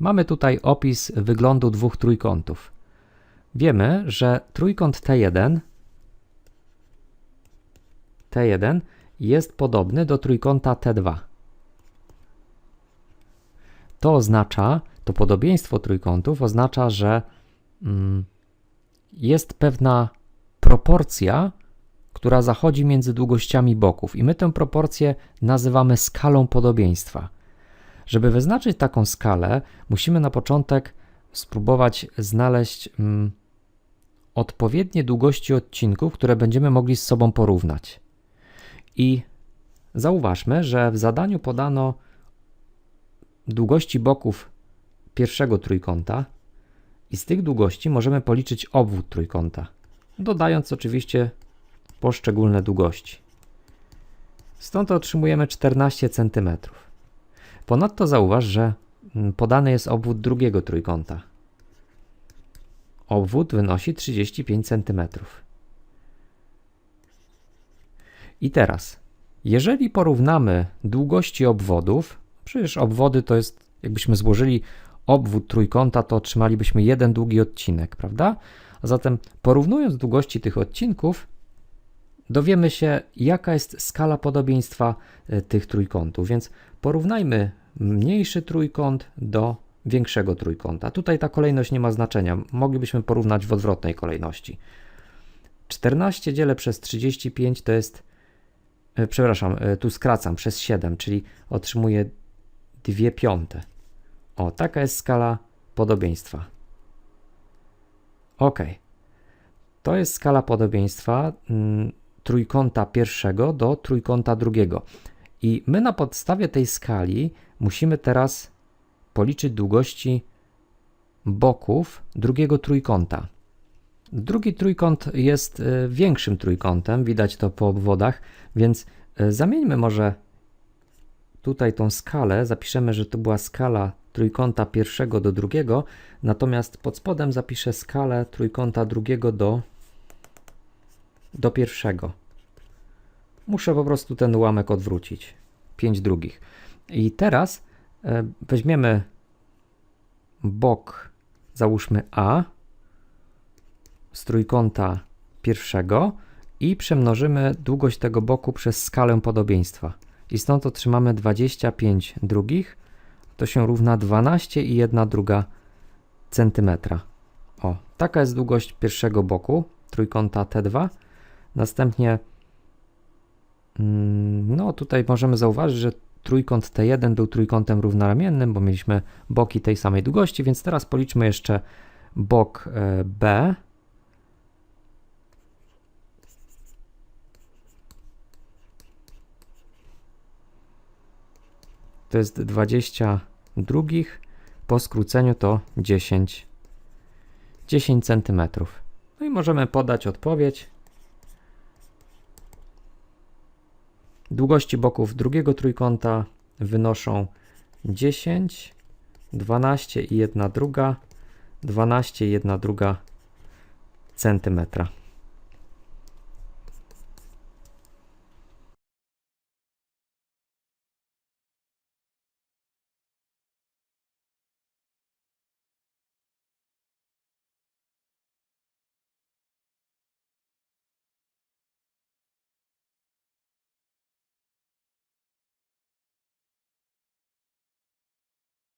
Mamy tutaj opis wyglądu dwóch trójkątów. Wiemy, że trójkąt T1 T1 jest podobny do trójkąta T2. To oznacza, to podobieństwo trójkątów oznacza, że mm, jest pewna proporcja, która zachodzi między długościami boków, i my tę proporcję nazywamy skalą podobieństwa. Żeby wyznaczyć taką skalę, musimy na początek spróbować znaleźć mm, odpowiednie długości odcinków, które będziemy mogli z sobą porównać. I zauważmy, że w zadaniu podano długości boków pierwszego trójkąta i z tych długości możemy policzyć obwód trójkąta, dodając oczywiście poszczególne długości. Stąd otrzymujemy 14 cm. Ponadto zauważ, że mm, podany jest obwód drugiego trójkąta. Obwód wynosi 35 cm. I teraz, jeżeli porównamy długości obwodów, przecież obwody to jest, jakbyśmy złożyli obwód trójkąta, to otrzymalibyśmy jeden długi odcinek, prawda? A zatem porównując długości tych odcinków, dowiemy się, jaka jest skala podobieństwa e, tych trójkątów. Więc porównajmy mniejszy trójkąt do większego trójkąta. Tutaj ta kolejność nie ma znaczenia. Moglibyśmy porównać w odwrotnej kolejności. 14 dzielę przez 35 to jest, e, przepraszam, e, tu skracam przez 7, czyli otrzymuję 2 piąte. O, taka jest skala podobieństwa. Ok. To jest skala podobieństwa mm, trójkąta pierwszego do trójkąta drugiego. I my na podstawie tej skali musimy teraz policzyć długości boków drugiego trójkąta. Drugi trójkąt jest y, większym trójkątem, widać to po obwodach, więc y, zamieńmy może tutaj tą skalę, zapiszemy, że to była skala trójkąta pierwszego do drugiego, natomiast pod spodem zapiszę skalę trójkąta drugiego do, do pierwszego. Muszę po prostu ten ułamek odwrócić. 5 drugich. I teraz e, weźmiemy bok, załóżmy A z trójkąta pierwszego i przemnożymy długość tego boku przez skalę podobieństwa. I stąd otrzymamy 25 drugich, to się równa 12 i 1 druga centymetra. O, taka jest długość pierwszego boku trójkąta T2. Następnie no tutaj możemy zauważyć, że trójkąt T1 był trójkątem równoramiennym, bo mieliśmy boki tej samej długości, więc teraz policzmy jeszcze bok e, B. To jest 20 drugich, po skróceniu to 10, 10 cm. No i możemy podać odpowiedź. Długości boków drugiego trójkąta wynoszą 10, 12 i 1 druga, 12 i 1 druga centymetra.